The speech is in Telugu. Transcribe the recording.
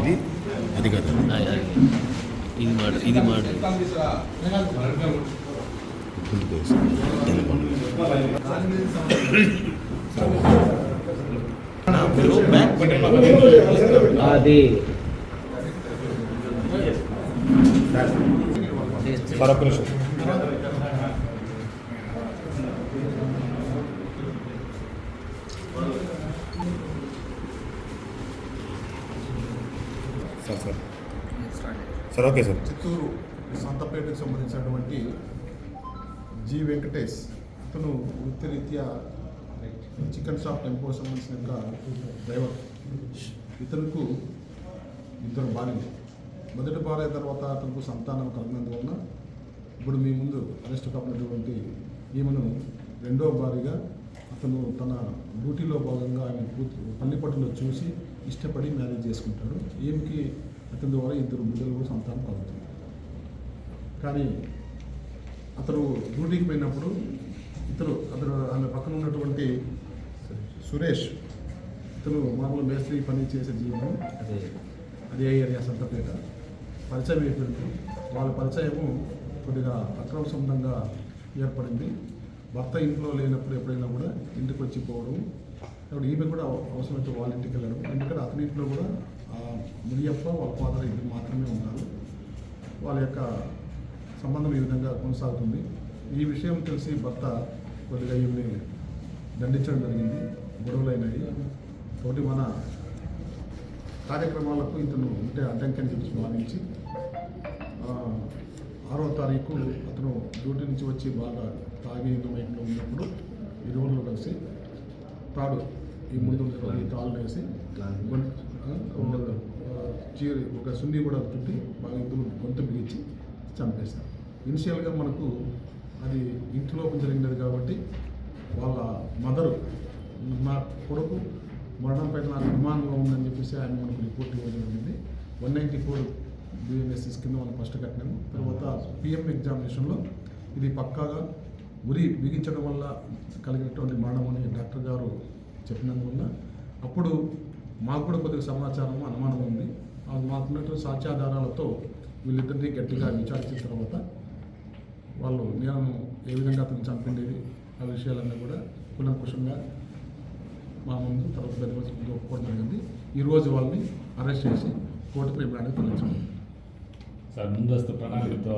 ఇది? అది కాదు. ఇది మాట ఇది మాట అది. సార్ నిమిషం sir. Sir okay sir. Chittoor సంతపేటకు సంబంధించినటువంటి జి వెంకటేష్ అతను వృత్తిరీత్యా చికెన్ షాప్ టెంపో సంబంధించిన యొక్క డ్రైవర్. ఇతనుకు ఇద్దరు భార్యలు. మొదటి భార్య తర్వాత అతనికి సంతానం కలిగినందువలన ఇప్పుడు మీ ముందు అరెస్ట్ కాపినటువంటి ఈమెను రెండో భార్యగా అతను తన పూర్తి పల్లిపట్టులో చూసి ఇష్టపడి మ్యారేజ్ చేసుకుంటాడు. ఈమెకి అతని ద్వారా ఇద్దరు బిడ్డలు కూడా సంతానం కలుగుతుంది. కానీ అతను డ్యూటీకి పోయినప్పుడు ఇతను అతను ఆమె పక్కన ఉన్నటువంటి సురేష్ ఇతను మామూలు మేస్త్రి పని చేసే జీవనం. అదే. అదే ఏరియా సంతపేట. పరిచయం అయిపోయింది. వాళ్ళ పరిచయము కొద్దిగా అక్రమ సంబంధంగా ఏర్పడింది. భర్త ఇంట్లో లేనప్పుడు ఎప్పుడైనా కూడా ఇంటికి వచ్చి పోవడం కాబట్టి ఈమె కూడా అవసరమైతే వాళ్ళ ఇంటికి వెళ్ళడం ఎందుకంటే అతని ఇంట్లో కూడా మునియప్ప వాళ్ళ ఫాదర్ ఇద్దరు మాత్రమే ఉన్నారు. వాళ్ళ యొక్క సంబంధం ఈ విధంగా కొనసాగుతుంది. ఈ విషయం తెలిసి భర్త కొద్దిగా ఈమెని దండించడం జరిగింది. గొడవలైనవి తోటి మన కార్యక్రమాలకు ఇతను ఉంటే అడ్డంకని చెప్పి భావించి ఆరో తారీఖు అతను డ్యూటీ నుంచి వచ్చి బాగా తాగి మైండ్లో ఉన్నప్పుడు ఇరువురు కలిసి తాడు ఈ ముందు తాళ్ళు వేసి చీరి ఒక సున్ని కూడా చుట్టి బాగా ఇద్దరు గొంతు బిగించి చంపేశారు. ఇనిషియల్గా మనకు అది ఇంట్లో జరిగినది కాబట్టి వాళ్ళ మదరు నా కొడుకు మరణంపై నాకు అనుమానంగా ఉందని చెప్పేసి ఆయన మనకు రిపోర్ట్ ఇవ్వడం జరిగింది. వన్ నైంటీ ఫోర్ బిఎన్ఎస్ఎస్ కింద మనం ఫస్ట్ కట్టినాము. తర్వాత పిఎం ఎగ్జామినేషన్లో ఇది పక్కాగా ఉరి బిగించడం వల్ల కలిగినటువంటి మరణం అని డాక్టర్ గారు చెప్పినందువల్ల అప్పుడు మాకు కూడా కొద్దిగా సమాచారం అనుమానం ఉంది. మాకు మాకున్నటువంటి సాక్ష్యాధారాలతో వీళ్ళిద్దరినీ గట్టిగా విచారించిన తర్వాత వాళ్ళు నేను ఏ విధంగా అతను చంపిండేది ఆ విషయాలన్నీ కూడా కులంకుశంగా మా ముందు తర్వాత పెద్ద రోజు ఒప్పుకోవడం జరిగింది. ఈరోజు వాళ్ళని అరెస్ట్ చేసి కోర్టు రిమాండ్కి తరలించాము. సార్ ముందస్తు ప్రణాళికతో